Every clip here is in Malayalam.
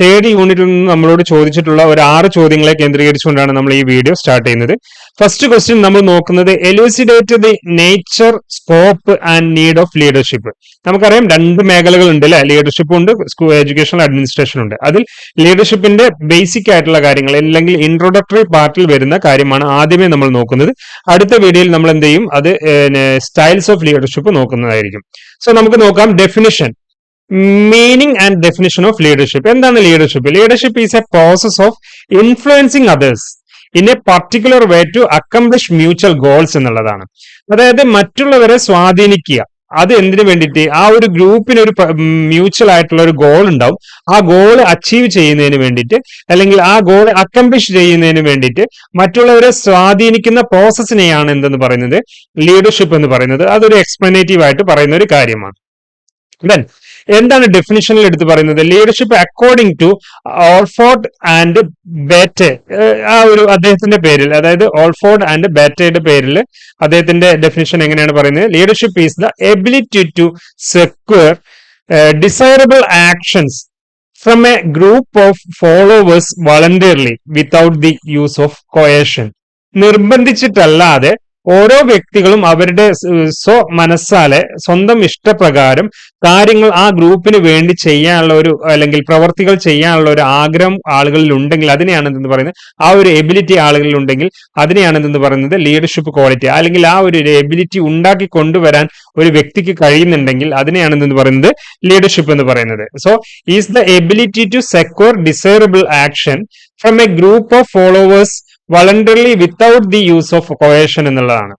തേർഡ് യൂണിറ്റിൽ നിന്ന് നമ്മളോട് ചോദിച്ചിട്ടുള്ള ഒരു ആറ് ചോദ്യങ്ങളെ കേന്ദ്രീകരിച്ചുകൊണ്ടാണ് നമ്മൾ ഈ വീഡിയോ സ്റ്റാർട്ട് ചെയ്യുന്നത്. ഫസ്റ്റ് ക്വസ്റ്റ്യൻ നമ്മൾ നോക്കുന്നത് elucidate the nature scope and need of leadership നമുക്കറിയാം രണ്ട് മേഖലകൾ ഉണ്ട് അല്ലെ? ലീഡർഷിപ്പ് ഉണ്ട് സ്കൂൾ എഡ്യൂക്കേഷണൽ അഡ്മിനിസ്ട്രേഷൻ ഉണ്ട്. അതിൽ ലീഡർഷിപ്പിന്റെ ബേസിക് ആയിട്ടുള്ള കാര്യങ്ങൾ അല്ലെങ്കിൽ ഇൻട്രോഡക്ടറി പാർട്ടിൽ വരുന്ന കാര്യമാണ് ആദ്യമേ നമ്മൾ നോക്കുന്നത്. അടുത്ത വീഡിയോയിൽ നമ്മൾ എന്ത് ചെയ്യും? അത് സ്റ്റൈൽസ് ഓഫ് ലീഡർഷിപ്പ് നോക്കുന്നതായിരിക്കും. സോ നമുക്ക് നോക്കാം definition meaning and definition of leadership എന്താണ് leadership leadership is a process of influencing others in a particular way to accomplish mutual goals എന്നുള്ളതാണ്. അതായത് മറ്റുള്ളവരെ സ്വാധീനിക്കുക. അത് എന്തിനു വേണ്ടിയിട്ട്? ആ ഒരു ഗ്രൂപ്പിന് ഒരു മ്യൂച്വൽ ആയിട്ടുള്ള ഒരു ഗോൾ ഉണ്ടാവും. ആ ഗോൾ അച്ചീവ് ചെയ്യുന്നതിന് വേണ്ടിയിട്ട് അല്ലെങ്കിൽ ആ ഗോൾ അക്കംപ്ലിഷ് ചെയ്യുന്നതിന് വേണ്ടിയിട്ട് മറ്റുള്ളവരെ സ്വാധീനിക്കുന്ന പ്രോസസ്സിനെയാണ് എന്തെന്ന് പറയുന്നത്? ലീഡർഷിപ്പ് എന്ന് പറയുന്നത്. അതൊരു എക്സ്പ്ലനേറ്റീവ് ആയിട്ട് പറയുന്ന ഒരു കാര്യമാണ്. ദെൻ എന്താണ് ഡെഫിനിഷനിൽ എടുത്ത് പറയുന്നത്? Leadership according to Alford and Beatty ആ ഒരു അദ്ദേഹത്തിന്റെ പേരിൽ അതായത് ഓൾഫോർഡ് ആൻഡ് ബേറ്റയുടെ പേരിൽ അദ്ദേഹത്തിന്റെ ഡെഫിനിഷൻ എങ്ങനെയാണ് പറയുന്നത്? Leadership is the ability to secure desirable actions from a group of followers voluntarily without the use of coercion നിർബന്ധിച്ചിട്ടല്ലാതെ ഓരോ വ്യക്തികളും അവരുടെ സ്വ മനസ്സാലെ സ്വന്തം ഇഷ്ടപ്രകാരം കാര്യങ്ങൾ ആ ഗ്രൂപ്പിന് വേണ്ടി ചെയ്യാനുള്ള ഒരു അല്ലെങ്കിൽ പ്രവർത്തികൾ ചെയ്യാനുള്ള ഒരു ആഗ്രഹം ആളുകളിൽ ഉണ്ടെങ്കിൽ അതിനെയാണ് എന്തെന്ന് പറയുന്നത്? ആ ഒരു എബിലിറ്റി ആളുകളിൽ ഉണ്ടെങ്കിൽ അതിനെയാണ് എന്തെന്ന് പറയുന്നത്? ലീഡർഷിപ്പ് ക്വാളിറ്റി അല്ലെങ്കിൽ ആ ഒരു എബിലിറ്റി ഉണ്ടാക്കി കൊണ്ടുവരാൻ ഒരു വ്യക്തിക്ക് കഴിയുന്നുണ്ടെങ്കിൽ അതിനെയാണ് എന്തെന്ന് പറയുന്നത്? ലീഡർഷിപ്പ് എന്ന് പറയുന്നത്. So is the ability to secure desirable action from a group of followers voluntarily without the use of coercion എന്നുള്ളതാണ്.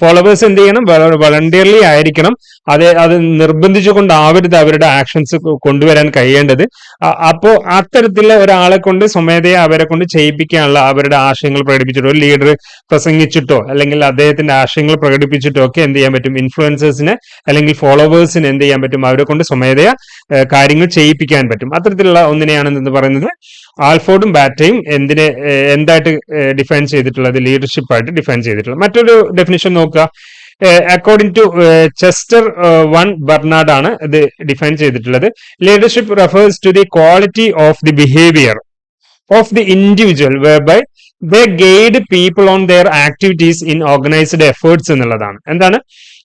ഫോളോവേഴ്സ് എന്ത് ചെയ്യണം? വളണ്ടിയർലി ആയിരിക്കണം. അത് അത് നിർബന്ധിച്ചുകൊണ്ടാവരുത് അവരുടെ ആക്ഷൻസ് കൊണ്ടുവരാൻ കഴിയേണ്ടത്. അപ്പോ അത്തരത്തിലുള്ള ഒരാളെ കൊണ്ട് സ്വമേധയെ അവരെ കൊണ്ട് ചെയ്യിപ്പിക്കാനുള്ള അവരുടെ ആശയങ്ങൾ പ്രകടിപ്പിച്ചിട്ടോ ലീഡർ പ്രസംഗിച്ചിട്ടോ അല്ലെങ്കിൽ അദ്ദേഹത്തിന്റെ ആശയങ്ങൾ പ്രകടിപ്പിച്ചിട്ടോ ഒക്കെ എന്ത് ചെയ്യാൻ പറ്റും? ഇൻഫ്ലുവൻസേഴ്സിനെ അല്ലെങ്കിൽ ഫോളോവേഴ്സിന് എന്ത് ചെയ്യാൻ പറ്റും? അവരെ കൊണ്ട് സ്വമേധയ കാര്യങ്ങൾ ചെയ്യിപ്പിക്കാൻ പറ്റും. അത്തരത്തിലുള്ള ഒന്നിനെയാണ് എന്ന് പറയുന്നത്. ആൽഫോർഡും ബാറ്റയും എന്തിനെ എന്തായിട്ട് ഡിഫൈൻ ചെയ്തിട്ടുള്ളത് ലീഡർഷിപ്പ് ആയിട്ട് ഡിഫൈൻ ചെയ്തിട്ടുള്ളത്. മറ്റൊരു ഡെഫിനിഷൻ നോക്കുക. According to Chester one Barnard ആണ് ഇത് ഡിഫൈൻ ചെയ്തിട്ടുള്ളത്. Leadership refers to the quality of the behaviour of the individual by the guide people on their activities in organised efforts എന്നുള്ളതാണ്. എന്താണ്?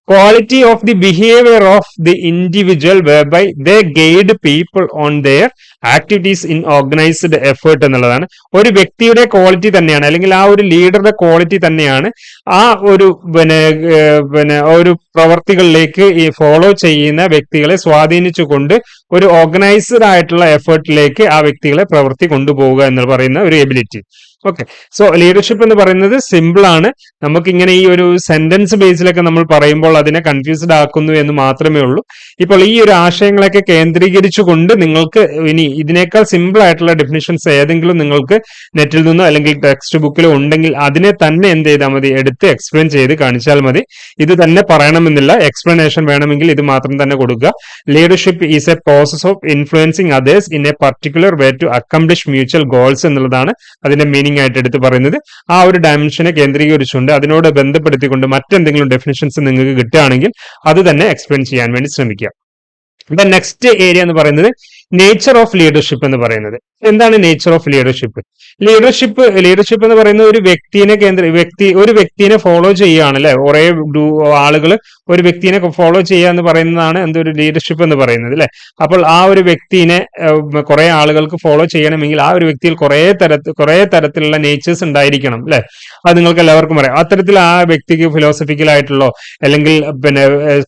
Quality of the behaviour of the individual by the guide people on their activities in organised effort എന്നുള്ളതാണ്. ഒരു വ്യക്തിയുടെ ക്വാളിറ്റി തന്നെയാണ് അല്ലെങ്കിൽ ആ ഒരു ലീഡറുടെ ക്വാളിറ്റി തന്നെയാണ് ആ ഒരു പിന്നെ പിന്നെ ഒരു പ്രവർത്തികളിലേക്ക് ഈ ഫോളോ ചെയ്യുന്ന വ്യക്തികളെ സ്വാധീനിച്ചുകൊണ്ട് ഒരു ഓർഗനൈസ്ഡ് ആയിട്ടുള്ള എഫേർട്ടിലേക്ക് ആ വ്യക്തികളെ പ്രവൃത്തി കൊണ്ടുപോവുക എന്ന് പറയുന്ന ഒരു എബിലിറ്റി ഓക്കെ സോ ലീഡർഷിപ്പ് എന്ന് പറയുന്നത് സിമ്പിൾ ആണ്. നമുക്ക് ഇങ്ങനെ ഈ ഒരു സെന്റൻസ് ബേസിലൊക്കെ നമ്മൾ പറയുമ്പോൾ അതിനെ കൺഫ്യൂസ്ഡ് ആക്കുന്നു എന്ന് മാത്രമേ ഉള്ളൂ. ഇപ്പോൾ ഈ ഒരു ആശയങ്ങളൊക്കെ കേന്ദ്രീകരിച്ചുകൊണ്ട് നിങ്ങൾക്ക് ഇനി ഇതിനേക്കാൾ സിമ്പിൾ ആയിട്ടുള്ള ഡെഫിനിഷൻസ് ഏതെങ്കിലും നിങ്ങൾക്ക് നെറ്റിൽ നിന്നോ അല്ലെങ്കിൽ ടെക്സ്റ്റ് ബുക്കിലോ ഉണ്ടെങ്കിൽ അതിനെ തന്നെ എന്ത് ചെയ്താൽ മതി? എടുത്ത് എക്സ്പ്ലെയിൻ ചെയ്ത് കാണിച്ചാൽ മതി. ഇത് തന്നെ പറയണമെന്നില്ല. എക്സ്പ്ലനേഷൻ വേണമെങ്കിൽ ഇത് മാത്രം തന്നെ കൊടുക്കുക. Leadership is a process of influencing others in a particular way to accomplish mutual goals എന്നുള്ളതാണ് അതിന്റെ മീനിങ് ആയിട്ട് എടുത്ത് പറയുന്നത് ആ ഒരു ഡയമെൻഷനെ കേന്ദ്രീകരിച്ചുകൊണ്ട് അതിനോട് ബന്ധപ്പെടുത്തിക്കൊണ്ട് മറ്റെന്തെങ്കിലും ഡെഫിനിഷൻസ് നിങ്ങൾക്ക് കിട്ടുകയാണെങ്കിൽ അത് തന്നെ എക്സ്പ്ലെയിൻ ചെയ്യാൻ വേണ്ടി ശ്രമിക്കുക. ദ നെക്സ്റ്റ് ഏരിയ എന്ന് പറയുന്നത് നേച്ചർ ഓഫ് ലീഡർഷിപ്പ് എന്ന് പറയുന്നത്. എന്താണ് nature of leadership leadership leadership എന്ന് പറയുന്നത് ഒരു വ്യക്തിനെ കേന്ദ്ര വ്യക്തി ഒരു വ്യക്തിനെ ഫോളോ ചെയ്യുകയാണ് അല്ലെ കുറെ ആളുകൾ ഒരു വ്യക്തിനെ ഫോളോ ചെയ്യുക എന്ന് പറയുന്നതാണ് എന്തൊരു ലീഡർഷിപ്പ് എന്ന് പറയുന്നത് അല്ലെ? അപ്പോൾ ആ ഒരു വ്യക്തിനെ കുറെ ആളുകൾക്ക് ഫോളോ ചെയ്യണമെങ്കിൽ ആ ഒരു വ്യക്തിയിൽ കുറെ തരത്തിൽ കുറെ തരത്തിലുള്ള നേച്ചേഴ്സ് ഉണ്ടായിരിക്കണം അല്ലെ? അത് നിങ്ങൾക്ക് എല്ലാവർക്കും അറിയാം. അത്തരത്തിൽ ആ വ്യക്തിക്ക് ഫിലോസഫിക്കൽ ആയിട്ടുള്ളോ അല്ലെങ്കിൽ പിന്നെ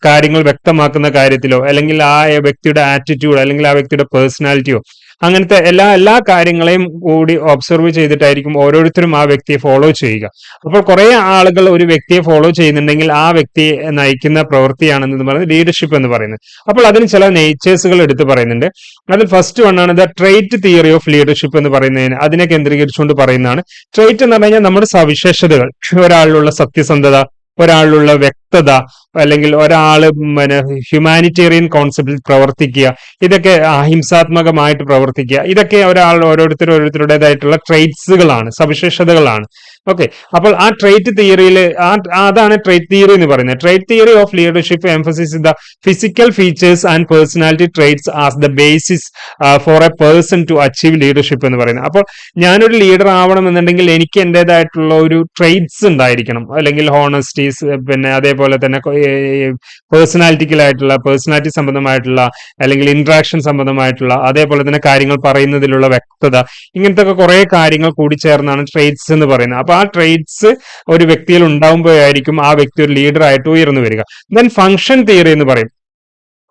കാര്യങ്ങൾ വ്യക്തമാക്കുന്ന കാര്യത്തിലോ അല്ലെങ്കിൽ ആ വ്യക്തിയുടെ ആറ്റിറ്റ്യൂഡ് അല്ലെങ്കിൽ ആ വ്യക്തിയുടെ പേഴ്സണാലിറ്റിയോ അങ്ങനത്തെ എല്ലാ എല്ലാ കാര്യങ്ങളെയും കൂടി ഒബ്സർവ് ചെയ്തിട്ടായിരിക്കും ഓരോരുത്തരും ആ വ്യക്തിയെ ഫോളോ ചെയ്യുക. അപ്പോൾ കുറെ ആളുകൾ ഒരു വ്യക്തിയെ ഫോളോ ചെയ്യുന്നുണ്ടെങ്കിൽ ആ വ്യക്തിയെ നയിക്കുന്ന പ്രവൃത്തിയാണെന്ന് പറയുന്നത് ലീഡർഷിപ്പ് എന്ന് പറയുന്നത്. അപ്പോൾ അതിന് ചില നേച്ചേഴ്സുകൾ എടുത്ത് പറയുന്നുണ്ട്. അതിൽ first വണ്ണാണ് the trait theory of leadership എന്ന് പറയുന്നതിന്. അതിനെ കേന്ദ്രീകരിച്ചുകൊണ്ട് പറയുന്നതാണ്. ട്രേറ്റ് എന്ന് പറഞ്ഞു കഴിഞ്ഞാൽ നമ്മുടെ സവിശേഷതകൾ. ഒരാളിലുള്ള സത്യസന്ധത ഒരാളിലുള്ള വ്യക്തത അല്ലെങ്കിൽ ഒരാൾ പിന്നെ ഹ്യൂമാനിറ്റേറിയൻ കോൺസെപ്റ്റിൽ പ്രവർത്തിക്കുക. ഇതൊക്കെ അഹിംസാത്മകമായിട്ട് പ്രവർത്തിക്കുക. ഇതൊക്കെ ഒരാൾ ഓരോരുത്തർ ഓരോരുത്തരുടേതായിട്ടുള്ള ട്രെയ്റ്റ്സുകളാണ് സവിശേഷതകളാണ്. ഓക്കെ അപ്പോൾ ആ ട്രേറ്റ് തിയറിയിൽ അതാണ് ട്രേറ്റ് തിയറി എന്ന് പറയുന്നത്. Trait theory of leadership emphasis the physical features and personality traits as the basis for a person to achieve leadership എന്ന് പറയുന്നത്. അപ്പോൾ ഞാനൊരു ലീഡർ ആവണം എന്നുണ്ടെങ്കിൽ എനിക്ക് എന്റെതായിട്ടുള്ള ഒരു ട്രേറ്റ്സ് ഉണ്ടായിരിക്കണം. അല്ലെങ്കിൽ ഹോണസ്റ്റീസ് പിന്നെ അതേപോലെ തന്നെ പേഴ്സണാലിറ്റിക്കലായിട്ടുള്ള പേഴ്സണാലിറ്റി സംബന്ധമായിട്ടുള്ള അല്ലെങ്കിൽ ഇന്ററാക്ഷൻ സംബന്ധമായിട്ടുള്ള അതേപോലെ തന്നെ കാര്യങ്ങൾ പറയുന്നതിലുള്ള വ്യക്തത ഇങ്ങനത്തെ ഒക്കെ കുറെ കാര്യങ്ങൾ കൂടി ചേർന്നാണ് ട്രേറ്റ്സ് എന്ന് പറയുന്നത്. അപ്പൊ ആ ട്രേറ്റ്സ് ഒരു വ്യക്തിയിൽ ഉണ്ടാകുമ്പോഴായിരിക്കും ആ വ്യക്തി ഒരു ലീഡർ ആയിട്ട് ഉയർന്നു വരിക. ദെൻ ഫങ്ഷൻ തിയറി എന്ന് പറയും.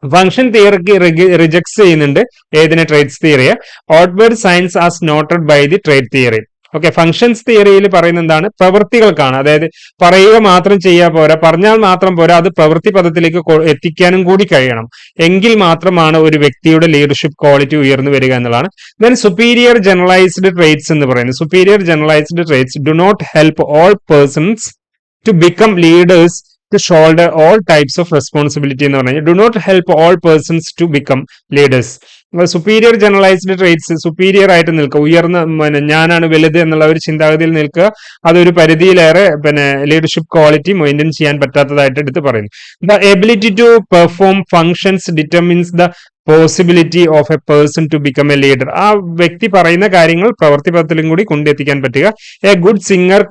ഫങ്ഷൻ തിയറിക്ക് റിജക്ട്സ് ചെയ്യുന്നുണ്ട് ഏതിനെ traits തിയറിയെ outward signs as noted by the trait theory okay functions തിയറിയിൽ പറയുന്ന എന്താണ്? പ്രവൃത്തികൾക്കാണ്. അതായത് പറയുക മാത്രം ചെയ്യാൻ പോരാ പറഞ്ഞാൽ മാത്രം പോരാ അത് പ്രവൃത്തി പദത്തിലേക്ക് എത്തിക്കാനും കൂടി കഴിയണം. എങ്കിൽ മാത്രമാണ് ഒരു വ്യക്തിയുടെ ലീഡർഷിപ്പ് ക്വാളിറ്റി ഉയർന്നു വരിക എന്നുള്ളതാണ്. ദെൻ സുപ്പീരിയർ ജനറലൈസ്ഡ് ട്രേറ്റ്സ് എന്ന് പറയുന്നത്. Superior generalised traits do not help all persons to become leaders to shoulder all types of responsibility എന്ന് പറഞ്ഞാൽ do not help all persons to become leaders superior generalised traits superior ആയിട്ട് നിൽക്കുക. ഉയർന്ന പിന്നെ ഞാനാണ് വലുത് എന്നുള്ള ഒരു ചിന്താഗതിയിൽ നിൽക്കുക. അതൊരു പരിധിയിലേറെ പിന്നെ ലീഡർഷിപ്പ് ക്വാളിറ്റി മെയിന്റെയിൻ ചെയ്യാൻ പറ്റാത്തതായിട്ട് എടുത്ത് പറയുന്നു. The ability to perform functions determines the possibility of a person to become a leader ആ വ്യക്തി പറയുന്ന കാര്യങ്ങൾ പ്രവർത്തിപഥത്തിലും കൂടി കൊണ്ടെത്തിക്കാൻ പറ്റുക. A good singer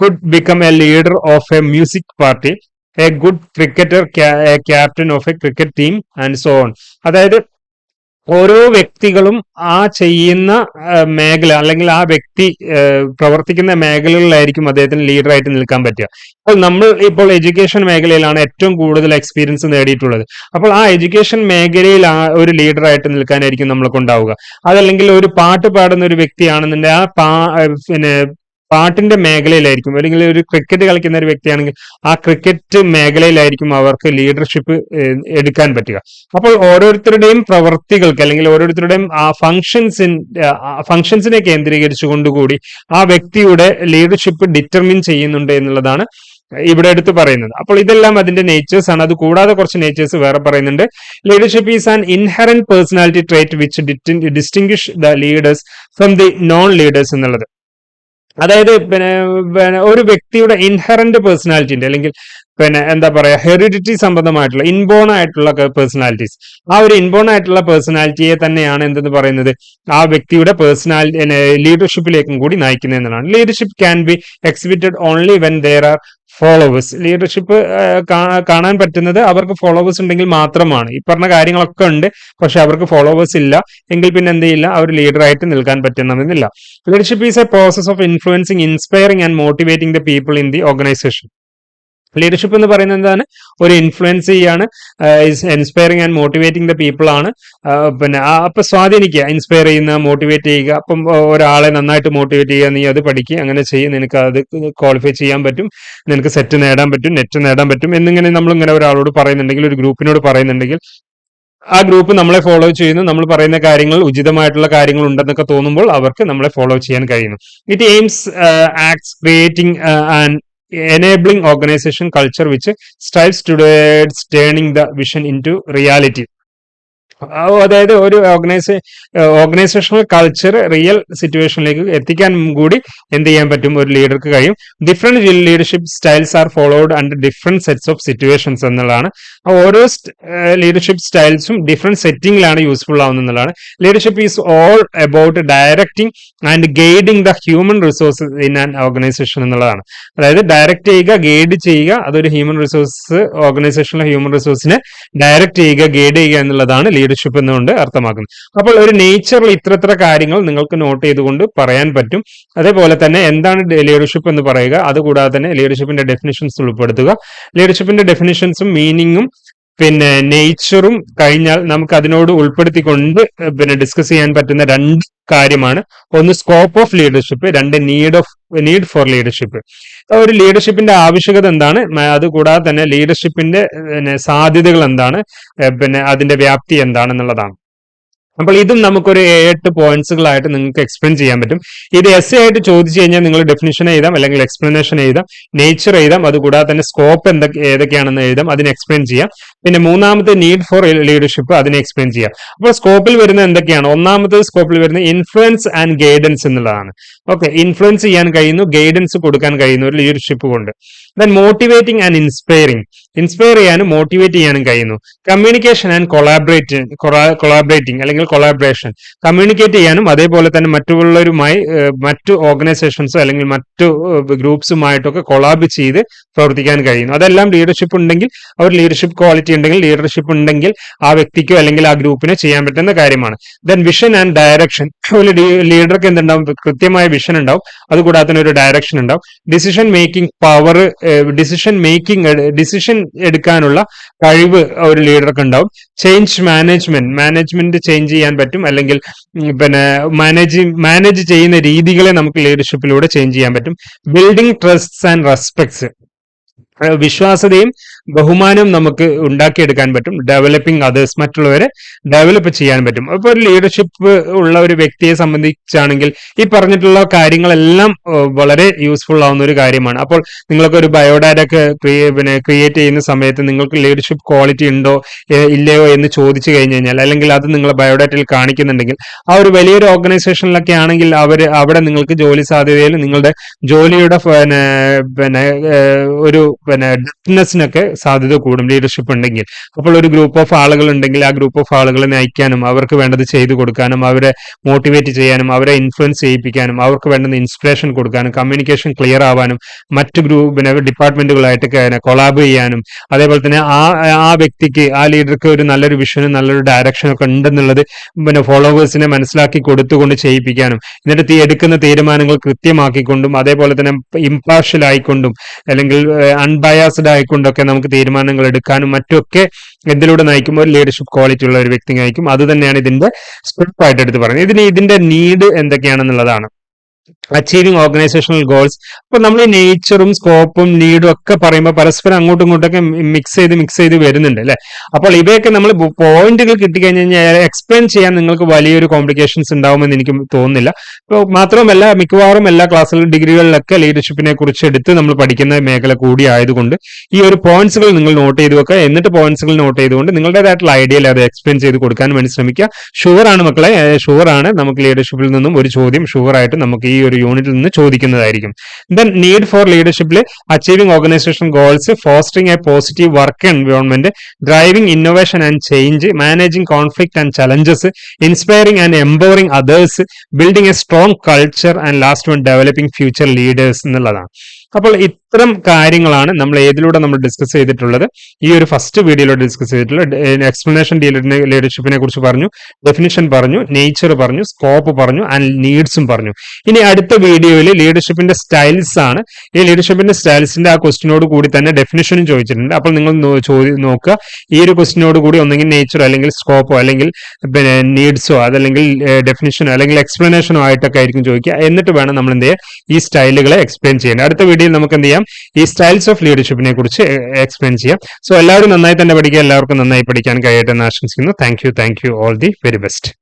could a leader of a music party, a good cricketer, a captain of a cricket team, and so on. അതായത് ഓരോ വ്യക്തികളും ആ ചെയ്യുന്ന മേഖല അല്ലെങ്കിൽ ആ വ്യക്തി പ്രവർത്തിക്കുന്ന മേഖലകളിലായിരിക്കും അദ്ദേഹത്തിന് ലീഡറായിട്ട് നിൽക്കാൻ പറ്റുക. അപ്പോൾ നമ്മൾ ഇപ്പോൾ എഡ്യൂക്കേഷൻ മേഖലയിലാണ് ഏറ്റവും കൂടുതൽ എക്സ്പീരിയൻസ് നേടിയിട്ടുള്ളത്. അപ്പോൾ ആ എഡ്യൂക്കേഷൻ മേഖലയിൽ ആ ഒരു ലീഡറായിട്ട് നിൽക്കാനായിരിക്കും നമ്മൾക്ക് ഉണ്ടാവുക. അതല്ലെങ്കിൽ ഒരു പാട്ട് പാടുന്ന ഒരു വ്യക്തിയാണെന്നുണ്ടെങ്കിൽ ആ പാ പിന്നെ പാട്ടിന്റെ മേഖലയിലായിരിക്കും. അല്ലെങ്കിൽ ഒരു ക്രിക്കറ്റ് കളിക്കുന്ന ഒരു വ്യക്തിയാണെങ്കിൽ ആ ക്രിക്കറ്റ് മേഖലയിലായിരിക്കും അവർക്ക് ലീഡർഷിപ്പ് എടുക്കാൻ പറ്റുക. അപ്പോൾ ഓരോരുത്തരുടെയും പ്രവൃത്തികൾക്ക് അല്ലെങ്കിൽ ഓരോരുത്തരുടെയും ആ ഫങ്ഷൻസിൻ ഫങ്ഷൻസിനെ കേന്ദ്രീകരിച്ചുകൊണ്ടുകൂടി ആ വ്യക്തിയുടെ ലീഡർഷിപ്പ് ഡിറ്റർമിൻ ചെയ്യുന്നുണ്ട് എന്നുള്ളതാണ് ഇവിടെ എടുത്ത് പറയുന്നത്. അപ്പോൾ ഇതെല്ലാം അതിന്റെ നേച്ചേഴ്സ് ആണ്. അത് കൂടാതെ കുറച്ച് നേച്ചേഴ്സ് വേറെ പറയുന്നുണ്ട്. Leadership is an inherent personality trait which distinguish the leaders from the non leaders എന്നുള്ളത്. അതായത് പിന്നെ ഒരു വ്യക്തിയുടെ ഇൻഹറന്റ് പേഴ്സണാലിറ്റിന്റെ അല്ലെങ്കിൽ പിന്നെ എന്താ പറയാ ഹെറിഡിറ്റി സംബന്ധമായിട്ടുള്ള ഇൻബോൺ ആയിട്ടുള്ള പേഴ്സണാലിറ്റീസ് ആ ഒരു ഇൻബോൺ ആയിട്ടുള്ള പേഴ്സണാലിറ്റിയെ തന്നെയാണ് എന്തെന്ന് പറയുന്നത്? ആ വ്യക്തിയുടെ പേഴ്സണാലിറ്റി ലീഡർഷിപ്പിലേക്കും കൂടി നയിക്കുന്നത് എന്നതാണ് leadership can be exhibited only when there are followers leadership കാണാൻ പറ്റുന്നത് അവർക്ക് ഫോളോവേഴ്സ് ഉണ്ടെങ്കിൽ മാത്രമാണ്. ഈ പറഞ്ഞ കാര്യങ്ങളൊക്കെ ഉണ്ട് പക്ഷെ അവർക്ക് ഫോളോവേഴ്സ് ഇല്ല. എങ്കിൽ പിന്നെ എന്ത് ചെയ്യില്ല? അവർ ലീഡറായിട്ട് നിൽക്കാൻ പറ്റുന്നതെന്നില്ല leadership is a process of influencing inspiring and motivating the people in the organisation leadership എന്ന് പറയുന്നത് എന്താണ്? ഒരു ഇൻഫ്ലുവൻസ് ചെയ്യാണ് inspiring and motivating the people ആണ്. പിന്നെ അപ്പൊ സ്വാധീനിക്കുക ഇൻസ്പയർ ചെയ്യുന്ന മോട്ടിവേറ്റ് ചെയ്യുക. അപ്പം ഒരാളെ നന്നായിട്ട് മോട്ടിവേറ്റ് ചെയ്യുക നീ അത് പഠിക്കുക അങ്ങനെ ചെയ്യും നിനക്ക് അത് ക്വാളിഫൈ ചെയ്യാൻ പറ്റും നിനക്ക് സെറ്റ് നേടാൻ പറ്റും നെറ്റ് നേടാൻ പറ്റും എന്നിങ്ങനെ നമ്മൾ ഇങ്ങനെ ഒരാളോട് പറയുന്നുണ്ടെങ്കിൽ ഒരു ഗ്രൂപ്പിനോട് പറയുന്നുണ്ടെങ്കിൽ ആ ഗ്രൂപ്പ് നമ്മളെ ഫോളോ ചെയ്യുന്നു. നമ്മൾ പറയുന്ന കാര്യങ്ങൾ ഉചിതമായിട്ടുള്ള കാര്യങ്ങൾ ഉണ്ടെന്നൊക്കെ തോന്നുമ്പോൾ അവർക്ക് നമ്മളെ ഫോളോ ചെയ്യാൻ കഴിയുന്നു. It aims acts creating and enabling organization culture which strives towards turning the vision into reality അതായത് ഒരു ഓർഗനൈസേ ഓർഗനൈസേഷണൽ കൾച്ചർ റിയൽ സിറ്റുവേഷനിലേക്ക് എത്തിക്കാൻ കൂടി എന്ത് ചെയ്യാൻ പറ്റും? ഒരു ലീഡർക്ക് കഴിയും. Different leadership styles are followed under different sets of situations എന്നുള്ളതാണ്. ഓരോ ലീഡർഷിപ്പ് സ്റ്റൈൽസും ഡിഫറെന്റ് സെറ്റിംഗിലാണ് യൂസ്ഫുൾ ആവുന്നത് എന്നുള്ളതാണ്. Leadership is all about directing and guiding the human resources in an organisation എന്നുള്ളതാണ്. അതായത് ഡയറക്റ്റ് ചെയ്യുക ഗൈഡ് ചെയ്യുക അതൊരു ഹ്യൂമൻ റിസോഴ്സ് ഓർഗനൈസേഷനിലെ ഹ്യൂമൻ റിസോഴ്സിനെ ഡയറക്റ്റ് ചെയ്യുക ഗൈഡ് ചെയ്യുക എന്നുള്ളതാണ് ലീഡർഷിപ്പ് എന്നുകൊണ്ട് അർത്ഥമാക്കുന്നത് അപ്പോൾ ഒരു നേച്ചറിൽ ഇത്ര കാര്യങ്ങൾ നിങ്ങൾക്ക് നോട്ട് ചെയ്തുകൊണ്ട് പറയാൻ പറ്റും. അതേപോലെ തന്നെ എന്താണ് ലീഡർഷിപ്പ് എന്ന് പറയുക? അതുകൂടാതെ തന്നെ ലീഡർഷിപ്പിന്റെ ഡെഫിനിഷൻസ് ഉൾപ്പെടുത്തുക. ലീഡർഷിപ്പിന്റെ ഡെഫിനിഷൻസും മീനിങ്ങും പിന്നെ നേച്ചറും കഴിഞ്ഞാൽ നമുക്ക് അതിനോട് ഉൾപ്പെടുത്തിക്കൊണ്ട് പിന്നെ ഡിസ്കസ് ചെയ്യാൻ പറ്റുന്ന രണ്ട് കാര്യമാണ്. ഒന്ന് സ്കോപ്പ് ഓഫ് ലീഡർഷിപ്പ് രണ്ട് need of need for leadership ഒരു ലീഡർഷിപ്പിന്റെ ആവശ്യകത എന്താണ്? അതുകൂടാതെ തന്നെ ലീഡർഷിപ്പിന്റെ സാധ്യതകൾ എന്താണ്? പിന്നെ അതിന്റെ വ്യാപ്തി എന്താണെന്നുള്ളതാണ് അപ്പോൾ ഇതും നമുക്കൊരു എട്ട് പോയിന്റ്സുകളായിട്ട് നിങ്ങൾക്ക് എക്സ്പ്ലെയിൻ ചെയ്യാൻ പറ്റും. ഇത് എസ് ആയിട്ട് ചോദിച്ചു കഴിഞ്ഞാൽ നിങ്ങൾ ഡെഫിനിഷൻ എഴുതാം അല്ലെങ്കിൽ എക്സ്പ്ലനേഷൻ എഴുതാം നേച്ചർ എഴുതാം അതുകൂടാതെ തന്നെ സ്കോപ്പ് എന്തൊക്കെ ഏതൊക്കെയാണെന്ന് എഴുതാം അതിന് എക്സ്പ്ലെയിൻ ചെയ്യാം. പിന്നെ മൂന്നാമത്തെ നീഡ് ഫോർ ലീഡർഷിപ്പ് അതിനെ എക്സ്പ്ലെയിൻ ചെയ്യാം. അപ്പോൾ സ്കോപ്പിൽ വരുന്ന എന്തൊക്കെയാണ്? ഒന്നാമത്തെ സ്കോപ്പിൽ വരുന്ന ഇൻഫ്ലുവൻസ് ആൻഡ് ഗൈഡൻസ് എന്നുള്ളതാണ്. ഓക്കെ ഇൻഫ്ലുവൻസ് ചെയ്യാൻ കഴിയുന്നു ഗൈഡൻസ് കൊടുക്കാൻ കഴിയുന്നു ഒരു ലീഡർഷിപ്പ് കൊണ്ട്. Then motivating and inspiring inspire ചെയ്യാനും മോട്ടിവേറ്റ് ചെയ്യാനും കഴിയുന്നു. കമ്മ്യൂണിക്കേഷൻ ആൻഡ് കൊളാബറേറ്റ് കൊളാബറേറ്റിംഗ് അല്ലെങ്കിൽ കൊളാബറേഷൻ കമ്മ്യൂണിക്കേറ്റ് ചെയ്യാനും അതേപോലെ തന്നെ മറ്റുള്ളവരുമായി മറ്റു ഓർഗനൈസേഷൻസോ അല്ലെങ്കിൽ മറ്റു ഗ്രൂപ്പ്സുമായിട്ടൊക്കെ കൊളാബ് ചെയ്ത് പ്രവർത്തിക്കാൻ കഴിയുന്നു. അതെല്ലാം ലീഡർഷിപ്പ് ഉണ്ടെങ്കിൽ അവർ ലീഡർഷിപ്പ് ക്വാളിറ്റി ഉണ്ടെങ്കിൽ ലീഡർഷിപ്പ് ഉണ്ടെങ്കിൽ ആ വ്യക്തിക്കോ അല്ലെങ്കിൽ ആ ഗ്രൂപ്പിനോ ചെയ്യാൻ പറ്റുന്ന കാര്യമാണ്. ദെൻ വിഷൻ ആൻഡ് ഡയറക്ഷൻ ഒരു ലീഡർക്ക് എന്തുണ്ടാവും? കൃത്യമായ വിഷൻ ഉണ്ടാവും. അതുകൂടാതെ തന്നെ ഒരു ഡയറക്ഷൻ ഉണ്ടാവും. Decision making power decision making decision എടുക്കാനുള്ള കഴിവ് ഒരു ലീഡർക്ക് ഉണ്ടാവും. ചേഞ്ച് മാനേജ്മെന്റ് മാനേജ്മെന്റ് ചേഞ്ച് ചെയ്യാൻ പറ്റും. അല്ലെങ്കിൽ പിന്നെ മാനേജ് മാനേജ് ചെയ്യുന്ന രീതികളെ നമുക്ക് ലീഡർഷിപ്പിലൂടെ ചേഞ്ച് ചെയ്യാൻ പറ്റും. ബിൽഡിംഗ് ട്രസ്റ്റ് ആൻഡ് റെസ്പെക്ട്സ് വിശ്വാസതയും ബഹുമാനവും നമുക്ക് ഉണ്ടാക്കിയെടുക്കാൻ പറ്റും. ഡെവലപ്പിംഗ് അതേഴ്സ് മറ്റുള്ളവരെ ഡെവലപ്പ് ചെയ്യാൻ പറ്റും. അപ്പോൾ ഒരു ലീഡർഷിപ്പ് ഉള്ള ഒരു വ്യക്തിയെ സംബന്ധിച്ചാണെങ്കിൽ ഈ പറഞ്ഞിട്ടുള്ള കാര്യങ്ങളെല്ലാം വളരെ യൂസ്ഫുൾ ആവുന്ന ഒരു കാര്യമാണ്. അപ്പോൾ നിങ്ങൾക്ക് ഒരു ബയോഡാറ്റ ഒക്കെ പിന്നെ ക്രിയേറ്റ് ചെയ്യുന്ന സമയത്ത് നിങ്ങൾക്ക് ലീഡർഷിപ്പ് ക്വാളിറ്റി ഉണ്ടോ ഇല്ലയോ എന്ന് ചോദിച്ചു കഴിഞ്ഞു കഴിഞ്ഞാൽ അല്ലെങ്കിൽ അത് നിങ്ങൾ ബയോഡാറ്റയിൽ കാണിക്കുന്നുണ്ടെങ്കിൽ ആ ഒരു വലിയൊരു ഓർഗനൈസേഷനിലൊക്കെ ആണെങ്കിൽ അവർ അവിടെ നിങ്ങൾക്ക് ജോലി സാധ്യതയിൽ നിങ്ങളുടെ ജോലിയുടെ പിന്നെ ഒരു പിന്നെ ഡെപ്നെസ്സിനൊക്കെ സാധ്യത കൂടും ലീഡർഷിപ്പ് ഉണ്ടെങ്കിൽ. അപ്പോൾ ഒരു ഗ്രൂപ്പ് ഓഫ് ആളുകൾ ഉണ്ടെങ്കിൽ ആ ഗ്രൂപ്പ് ഓഫ് ആളുകളെ നയിക്കാനും അവർക്ക് വേണ്ടത് ചെയ്തു കൊടുക്കാനും അവരെ മോട്ടിവേറ്റ് ചെയ്യാനും അവരെ ഇൻഫ്ലുവൻസ് ചെയ്യിപ്പിക്കാനും അവർക്ക് വേണ്ടുന്ന ഇൻസ്പിറേഷൻ കൊടുക്കാനും കമ്മ്യൂണിക്കേഷൻ ക്ലിയർ ആവാനും മറ്റ് ഗ്രൂപ്പ് പിന്നെ ഡിപ്പാർട്ട്മെന്റുകളായിട്ട് കൊളാബ് ചെയ്യാനും അതേപോലെ തന്നെ ആ ആ വ്യക്തിക്ക് ആ ലീഡർക്ക് ഒരു നല്ലൊരു വിഷനും നല്ലൊരു ഡയറക്ഷനും ഒക്കെ ഉണ്ടെന്നുള്ളത് പിന്നെ ഫോളോവേഴ്സിനെ മനസ്സിലാക്കി കൊടുത്തുകൊണ്ട് ചെയ്യിപ്പിക്കാനും എന്നിട്ട് എടുക്കുന്ന തീരുമാനങ്ങൾ കൃത്യമാക്കിക്കൊണ്ടും അതേപോലെ തന്നെ ഇമ്പാർഷ്യൽ ആയിക്കൊണ്ടും അല്ലെങ്കിൽ അൺബയാസ്ഡ് ആയിക്കൊണ്ടൊക്കെ നമുക്ക് തീരുമാനങ്ങൾ എടുക്കാനും മറ്റുമൊക്കെ എന്തിലൂടെ നയിക്കും ഒരു ലീഡർഷിപ്പ് ക്വാളിറ്റി ഉള്ള ഒരു വ്യക്തി നയിക്കും. അത് തന്നെയാണ് ഇതിന്റെ സ്ക്രിപ്റ്റ് ആയിട്ട് എടുത്ത് പറയുന്നത്. ഇതിന് ഇതിന്റെ നീഡ് എന്തൊക്കെയാണെന്നുള്ളതാണ്. അച്ചീവിങ് ഓർഗനൈസേഷണൽ ഗോൾസ് അപ്പൊ നമ്മൾ ഈ നേച്ചറും സ്കോപ്പും നീഡും ഒക്കെ പറയുമ്പോൾ പരസ്പരം അങ്ങോട്ടും ഇങ്ങോട്ടൊക്കെ മിക്സ് ചെയ്ത് മിക്സ് ചെയ്ത് വരുന്നുണ്ട് അല്ലെ? അപ്പോൾ ഇവയൊക്കെ നമ്മൾ പോയിന്റുകൾ കിട്ടിക്കഴിഞ്ഞ് കഴിഞ്ഞാൽ എക്സ്പ്ലെയിൻ ചെയ്യാൻ നിങ്ങൾക്ക് വലിയൊരു കോംപ്ലിക്കേഷൻസ് ഉണ്ടാവുമെന്ന് എനിക്ക് തോന്നുന്നില്ല. ഇപ്പോൾ മാത്രമല്ല മിക്കവാറും എല്ലാ ക്ലാസ്സുകളിലും ഡിഗ്രികളിലൊക്കെ ലീഡർഷിപ്പിനെ കുറിച്ച് എടുത്ത് നമ്മൾ പഠിക്കുന്ന മേഖല കൂടി ആയതുകൊണ്ട് ഈ ഒരു പോയിന്റ്സുകൾ നിങ്ങൾ നോട്ട് ചെയ്ത് വെക്കുക. എന്നിട്ട് പോയിന്റ്സുകൾ നോട്ട് ചെയ്തുകൊണ്ട് നിങ്ങളുടേതായിട്ടുള്ള ഐഡിയയിൽ അത് എക്സ്പ്ലെയിൻ ചെയ്ത് കൊടുക്കാൻ വേണ്ടി ശ്രമിക്കുക. ഷുവർ ആണ് മക്കളെ? ഷുവർ ആണ്. നമുക്ക് ലീഡർഷിപ്പിൽ നിന്നും ഒരു ചോദ്യം ഷുവർ ആയിട്ട് നമുക്ക് ഈ ഒരു യൂണിറ്റിൽ നിന്ന് ചോദിക്കുന്നതായിരിക്കും. Then need for ലീഡർഷിപ്പിൽ achieving organisation goals fostering a positive work environment driving innovation and change managing conflict and challenges inspiring and empowering others building a strong culture and last one developing future leaders എന്നുള്ളതാണ്. അപ്പോൾ ഇത്തരം കാര്യങ്ങളാണ് നമ്മൾ ഏതിലൂടെ നമ്മൾ ഡിസ്കസ് ചെയ്തിട്ടുള്ളത്. ഈ ഒരു ഫസ്റ്റ് വീഡിയോയിലൂടെ ഡിസ്കസ് ചെയ്തിട്ടുള്ളത് എക്സ്പ്ലനേഷൻ ലീഡർഷിപ്പിനെ കുറിച്ച് പറഞ്ഞു ഡെഫിനിഷൻ പറഞ്ഞു നേച്ചർ പറഞ്ഞു സ്കോപ്പ് പറഞ്ഞു ആൻഡ് നീഡ്സും പറഞ്ഞു. ഇനി അടുത്ത വീഡിയോയിൽ ലീഡർഷിപ്പിന്റെ സ്റ്റൈൽസ് ആണ്. ഈ ലീഡർഷിപ്പിന്റെ സ്റ്റൈൽസിന്റെ ആ ക്വസ്റ്റിനോട് കൂടി തന്നെ ഡെഫിനിഷനും ചോദിച്ചിട്ടുണ്ട്. അപ്പോൾ നിങ്ങൾ നോക്കുക. ഈ ഒരു ക്വസ്റ്റിനോട് കൂടി ഒന്നെങ്കിൽ നേച്ചറോ അല്ലെങ്കിൽ സ്കോപ്പോ അല്ലെങ്കിൽ പിന്നെ നീഡ്സോ അതല്ലെങ്കിൽ ഡെഫിനിഷനോ അല്ലെങ്കിൽ എക്സ്പ്ലനേഷനോ ആയിട്ടൊക്കെ ആയിരിക്കും ചോദിക്കുക. എന്നിട്ട് വേണം നമ്മൾ എന്ത് ചെയ്യുക ഈ സ്റ്റൈലുകളെ എക്സ്പ്ലെയിൻ ചെയ്യാൻ. അടുത്ത വീഡിയോയിൽ നമുക്ക് എന്ത് ചെയ്യാം? ഈ സ്റ്റൈൽസ് ഓഫ് ലീഡർഷിപ്പിനെ കുറിച്ച് എക്സ്പ്ലെയിൻ ചെയ്യാം. സോ എല്ലാവരും നന്നായി തന്നെ പഠിക്കുക എല്ലാവർക്കും നന്നായി പഠിക്കാൻ കഴിയട്ടെ എന്ന് ആശംസിക്കുന്നു. Thank you thank you all the very best